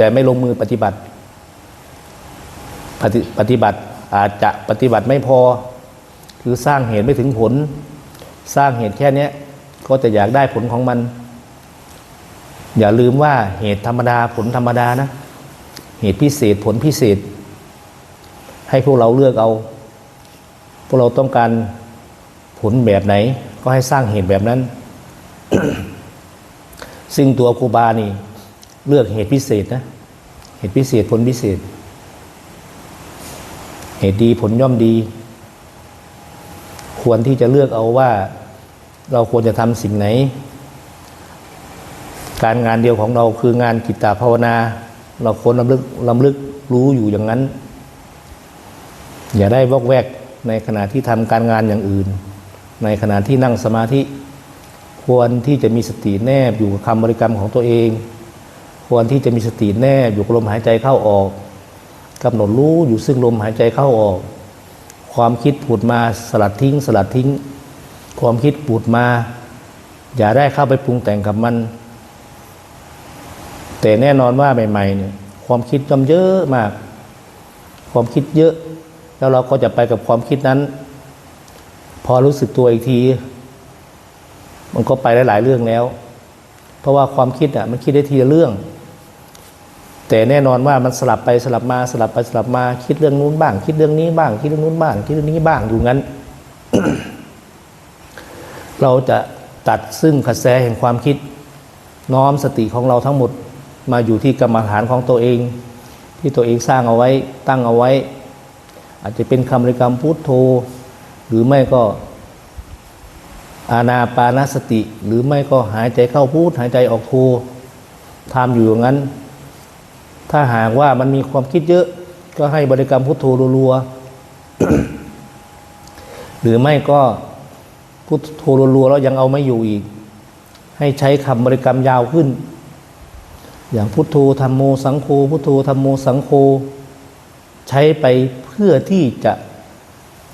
แต่ไม่ลงมือปฏิบัติปฏิปฏิบัติอาจจะปฏิบัติไม่พอ คือสร้างเหตุไม่ถึงผล สร้างเหตุแค่เนี้ยก็จะอยากได้ผลของมัน อย่าลืมว่าเหตุธรรมดาผลธรรมดานะ เหตุพิเศษผลพิเศษ ให้พวกเราเลือกเอา พวกเราต้องการผลแบบไหน ก็ให้สร้างเหตุแบบนั้น ซึ่งตัวครูบานี่ เลือกเหตุพิเศษนะ เหตุพิเศษผลพิเศษ เหตุดีผลย่อมดี ควรที่จะเลือกเอาว่า เราควรจะทำสิ่งไหน การงานเดียวของเราคืองานกิตตภาวนา เราควรลำลึกลำลึกรู้อยู่อย่างนั้น อย่าได้วอกแวกในขณะที่ทำการงานอย่างอื่น ในขณะที่นั่งสมาธิ ควรที่จะมีสติแนบอยู่กับคำบริกรรมของตัวเอง ควรที่จะมีสติแนบอยู่กับลมหายใจเข้าออกกำหนดรู้อยู่ซึ่งลมหายใจเข้าออก ความคิดผุดมาสลัดทิ้ง สลัดทิ้ง ความคิดผุดมา อย่าได้เข้าไปปรุงแต่งกับมัน แต่แน่นอนว่าใหม่ๆเนี่ยความคิดย่อมเยอะมาก ความคิดเยอะ แล้วเราก็จะไปกับความคิดนั้น พอรู้สึกตัวอีกที มันก็ไปได้หลายเรื่องแล้ว เพราะว่าความคิดอะมันคิดได้ทีละเรื่อง แต่แน่นอนว่ามันสลับไปสลับมาสลับไปสลับมาคิดเรื่องนู้นบ้าง คิดเรื่องนี้บ้าง คิดเรื่องนู้นบ้าง คิดเรื่องนี้บ้างอยู่งั้น เราจะตัดซึ่งกระแสแห่งความคิด น้อมสติของเราทั้งหมดมาอยู่ที่กรรมฐานของตัวเอง ที่ตัวเองสร้างเอาไว้ตั้งเอาไว้ อาจจะเป็นคำบริกรรมพุทโธ หรือไม่ก็อาณาปานสติ หรือไม่ก็หายใจเข้าพุทหายใจออกโธทำอยู่อย่างนั้น ถ้าหากว่ามันมีความคิดเยอะ ก็ให้บริกรรมพุทโธรัวๆหรือไม่ก็พุทโธรัวๆแล้วยังเอาไม่อยู่อีก ให้ใช้คำบริกรรมยาวขึ้น อย่างพุทโธธรรมโมสังโฆพุทโธธรรมโมสังโฆใช้ไปเพื่อที่จะ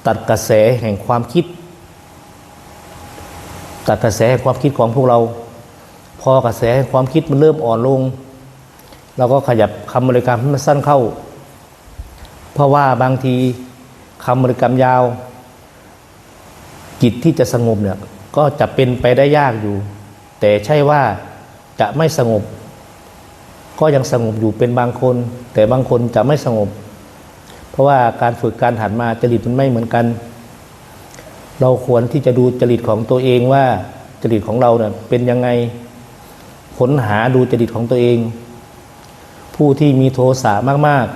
ตัดกระแสแห่งความคิด ตัดกระแสแห่งความคิดของพวกเรา พอกระแสแห่งความคิดมันเริ่มอ่อนลง เราก็ขยับคำบริกรรมให้มันสั้นเข้า เพราะว่าบางทีคำบริกรรมยาวจิตที่จะสงบเนี่ยก็จะเป็นไปได้ยากอยู่ แต่ใช่ว่าจะไม่สงบ ก็ยังสงบอยู่เป็นบางคน แต่บางคนจะไม่สงบ เพราะว่าการฝึกการหันมาจริตมันไม่เหมือนกัน เราควรที่จะดูจริตของตัวเองว่าจริตของเราเนี่ยเป็นยังไงค้นหาดูจริตของตัวเอง ผู้ที่มีโทสะมาก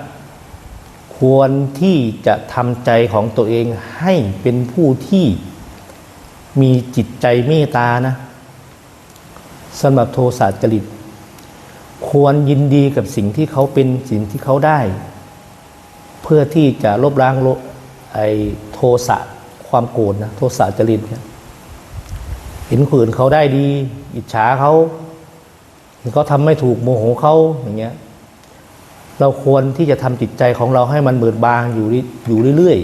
ๆ ควรที่จะทำใจของตัวเองให้เป็นผู้ที่มีจิตใจเมตตานะสำหรับโทสะจริต ควรยินดีกับสิ่งที่เขาเป็นสิ่งที่เขาได้ เพื่อที่จะลบล้างลบไอ้โทสะความโกรธนะโทสะจริตเนี่ยเห็นคนอื่นเขาได้ดี อิจฉาเขาเห็นเขาทำไม่ถูกโมโหเขาอย่างเงี้ย เราควรที่จะทำจิตใจของเราให้มันเบิดบางอยู่อยู่เรื่อย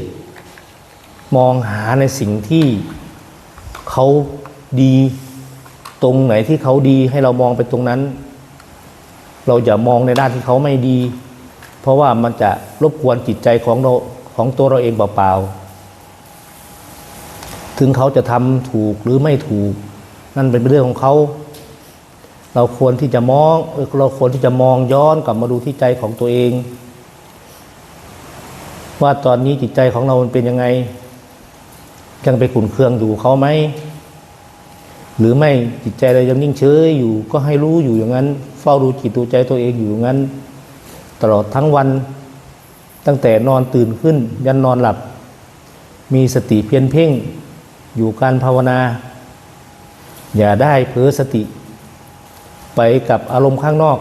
ๆ มองหาในสิ่งที่เขาดีตรงไหนที่เขาดีให้เรามองไปตรงนั้น เราอย่ามองในด้านที่เขาไม่ดี เพราะว่ามันจะรบกวนจิตใจของเราของตัวเราเองเปล่าๆ ถึงเขาจะทำถูกหรือไม่ถูก นั่นเป็นเรื่องของเขา เราควรที่จะมองเราควรที่จะมองย้อนกลับมาดูที่ใจของตัวเอง ว่าตอนนี้จิตใจของเรามันเป็นยังไง ยังไปขุนเคืองอยู่เขาไหมหรือไม่จิตใจเรายังนิ่งเฉยอยู่ ก็ให้รู้อยู่อย่างนั้น เฝ้าดูจิตดูใจตัวเองอยู่อย่างนั้น ตลอดทั้งวัน ตั้งแต่นอนตื่นขึ้น ยันนอนหลับ มีสติเพียรเพ่ง อยู่การภาวนา อย่าได้เผลอสติ ไปกับอารมณ์ข้างนอก